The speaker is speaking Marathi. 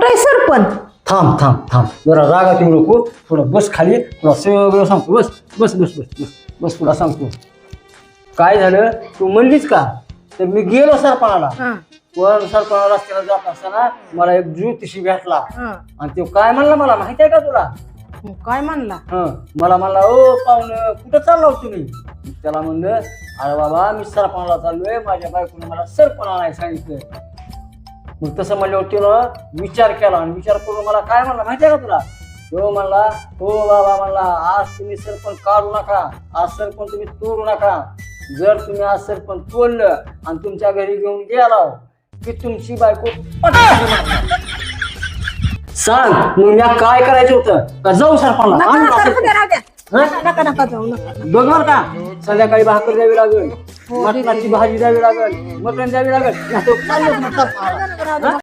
कुठे सरपण थांब थांब थांब. जरा रागात येऊ नको थोडं बस खाली. तुला सगळं सांगतो. बस बस बस बस बस. बस तुला सांगतो. काय झालं? तू म्हणलीच का? तर मी गेलो सरपणाला. हा. पण सरपणा रस्त्याला जात असताना मला एक ज्योतिषी भेटला. हा. आणि तो काय म्हणला मला? माहिती आहे का तुला? काय म्हणला? हं. मला म्हणला ओ पाहुणं कुठं चालला हो तुम्ही? त्याला म्हणलं अरे बाबा मी सरपणाला चाललोय. माझ्या बायकोने मला सरपणा नाही सांगितलं. मग तसं म्हणल्यावर तिनं विचार केला आणि विचार करून मला काय म्हणला? माहिती आहे का तुला? तो म्हणला हो बाबा म्हणला आज तुम्ही सरपण काढू नका. आज सरपण तुम्ही तोडू नका. जर तुम्ही आज सरपण तोडलं आणि तुमच्या घरी घेऊन गेला की तुमची बायको. सांग मग मी काय करायचं होतं? का जाऊ हं? नका नका जाऊ नका. बघ बरं का संध्याकाळी भाकर द्यावी लागेल. मटणाची भाजी द्यावी लागल मटण द्यावी लागल